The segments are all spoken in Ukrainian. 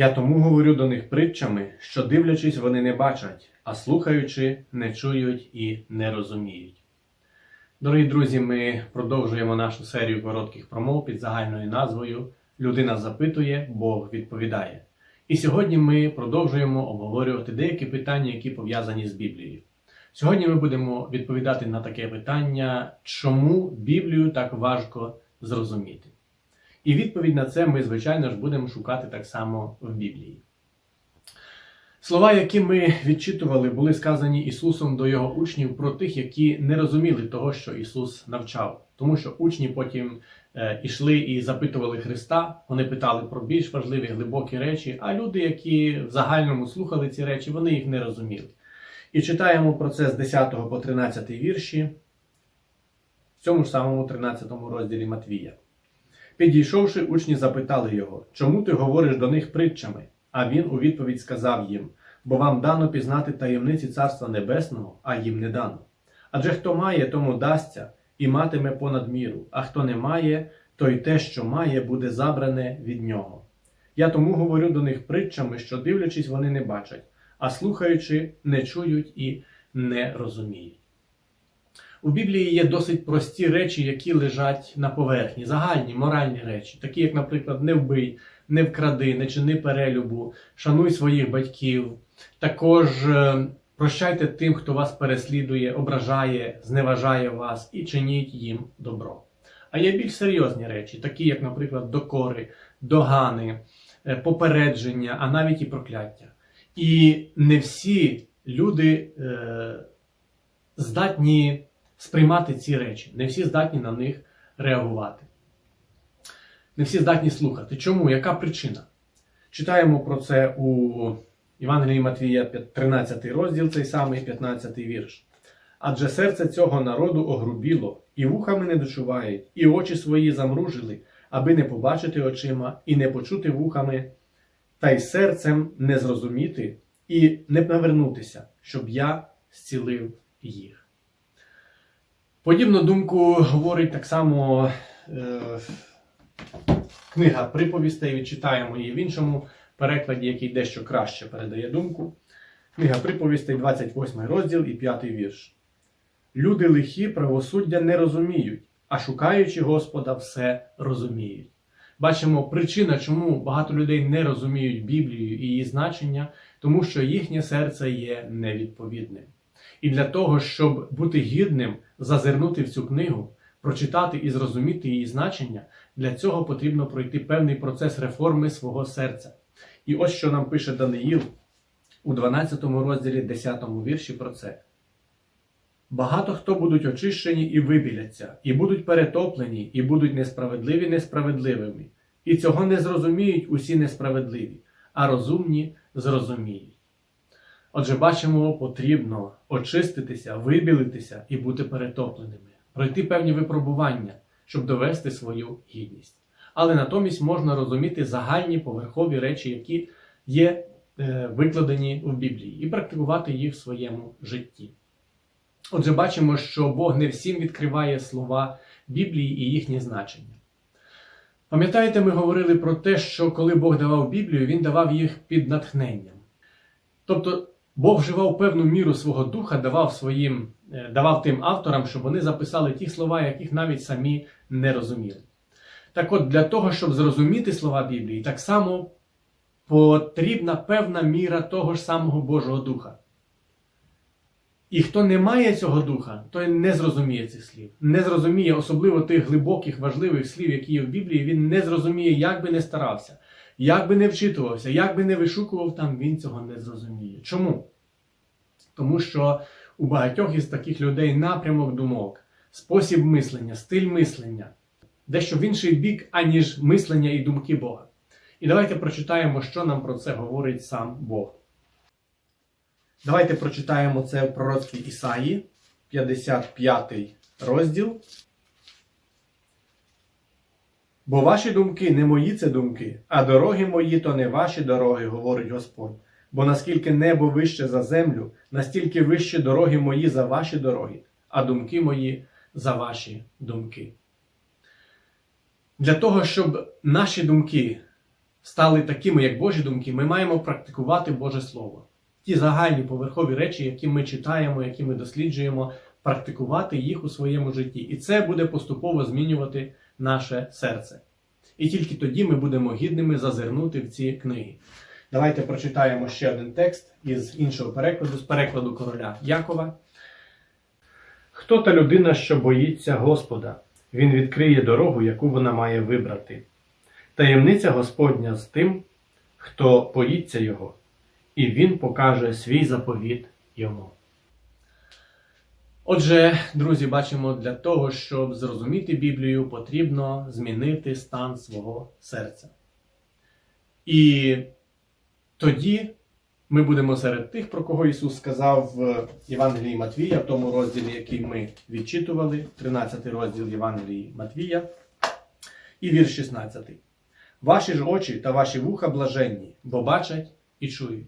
Я тому говорю до них притчами, що дивлячись, вони не бачать, а слухаючи, не чують і не розуміють. Дорогі друзі, ми продовжуємо нашу серію коротких промов під загальною назвою Людина запитує, Бог відповідає. І сьогодні ми продовжуємо обговорювати деякі питання, які пов'язані з Біблією. Сьогодні ми будемо відповідати на таке питання, чому Біблію так важко зрозуміти. І відповідь на це ми, звичайно ж, будемо шукати так само в Біблії. Слова, які ми відчитували, були сказані Ісусом до Його учнів про тих, які не розуміли того, що Ісус навчав. Тому що учні потім е, ішли і запитували Христа, вони питали про більш важливі глибокі речі, а люди, які в загальному слухали ці речі, вони їх не розуміли. І читаємо про це з 10 по 13 вірші, в цьому ж самому 13 розділі Матвія. Підійшовши, учні запитали його, чому ти говориш до них притчами? А він у відповідь сказав їм: бо вам дано пізнати таємниці Царства Небесного, а їм не дано. Адже хто має, тому дасться, і матиме понад міру, а хто не має, то й те, що має, буде забране від нього. Я тому говорю до них притчами, що дивлячись, вони не бачать, а слухаючи, не чують і не розуміють. У Біблії є досить прості речі, які лежать на поверхні, загальні моральні речі, такі як, наприклад, не вбий, не вкради, не чини перелюбу, шануй своїх батьків. Також е, прощайте тим, хто вас переслідує, ображає, зневажає вас і чиніть їм добро. А є більш серйозні речі, такі як, наприклад, докори, догани, е, попередження, а навіть і прокляття. І не всі люди е, здатні сприймати ці речі, не всі здатні на них реагувати. Не всі здатні слухати. Чому? Яка причина? Читаємо про це у Євангелії Матвія, 13 розділ, цей самий 15 вірш. Адже серце цього народу огрубіло, і вухами не дочувають, і очі свої замружили, аби не побачити очима, і не почути вухами, та й серцем не зрозуміти, і не навернутися, щоб я зцілив їх. Подібну думку говорить так само е, книга приповістей, відчитаємо її в іншому перекладі, який дещо краще передає думку. Книга приповістей, 28 розділ і 5 вірш. Люди лихі правосуддя не розуміють, а шукаючи Господа, все розуміють. Бачимо причина, чому багато людей не розуміють Біблію і її значення, тому що їхнє серце є невідповідним. І для того, щоб бути гідним, зазирнути в цю книгу, прочитати і зрозуміти її значення, для цього потрібно пройти певний процес реформи свого серця. І ось що нам пише Даниїл у 12 розділі 10 вірші про це. Багато хто будуть очищені і вибіляться, і будуть перетоплені, і будуть несправедливі несправедливими. І цього не зрозуміють усі несправедливі, а розумні зрозуміють. Отже, бачимо, потрібно очиститися, вибілитися і бути перетопленими, пройти певні випробування, щоб довести свою гідність. Але натомість можна розуміти загальні поверхові речі, які є е, викладені в Біблії, і практикувати їх в своєму житті. Отже, бачимо, що Бог не всім відкриває слова Біблії і їхнє значення. Пам'ятаєте, ми говорили про те, що коли Бог давав Біблію, Він давав їх під натхненням. Тобто Бог вживав певну міру свого духа, давав своїм, е, давав тим авторам, щоб вони записали ті слова, яких навіть самі не розуміли. Так от, для того, щоб зрозуміти слова Біблії, так само потрібна певна міра того ж самого Божого Духа. І хто не має цього духа, той не зрозуміє цих слів, не зрозуміє особливо тих глибоких, важливих слів, які є в Біблії, він не зрозуміє, як би не старався, як би не вчитувався, як би не вишукував там, він цього не зрозуміє. Чому? Тому що у багатьох із таких людей напрямок думок, спосіб мислення, стиль мислення, дещо в інший бік, аніж мислення і думки Бога. І давайте прочитаємо, що нам про це говорить сам Бог. Давайте прочитаємо це в пророцтві Ісаї, 55 розділ. Бо ваші думки не мої це думки, а дороги мої то не ваші дороги, говорить Господь. Бо наскільки небо вище за землю, настільки вище дороги мої за ваші дороги, а думки мої за ваші думки. Для того, щоб наші думки стали такими, як Божі думки, ми маємо практикувати Боже Слово. Ті загальні поверхові речі, які ми читаємо, які ми досліджуємо, практикувати їх у своєму житті. І це буде поступово змінювати наше серце. І тільки тоді ми будемо гідними зазирнути в ці книги. Давайте прочитаємо ще один текст із іншого перекладу, з перекладу короля Якова. Хто та людина, що боїться Господа? Він відкриє дорогу, яку вона має вибрати. Таємниця Господня з тим, хто боїться Його, і Він покаже свій заповіт йому. Отже, друзі, бачимо, для того, щоб зрозуміти Біблію, потрібно змінити стан свого серця. І тоді ми будемо серед тих, про кого Ісус сказав в Євангелії Матвія, в тому розділі, який ми відчитували, 13 розділ Євангелії Матвія, і вірш 16. Ваші ж очі та ваші вуха блаженні, бо бачать і чують.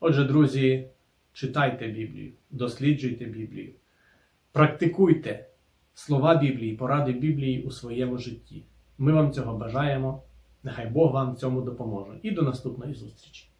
Отже, друзі, читайте Біблію, досліджуйте Біблію, практикуйте слова Біблії, поради Біблії у своєму житті. Ми вам цього бажаємо. Нехай Бог вам в цьому допоможе. І до наступної зустрічі!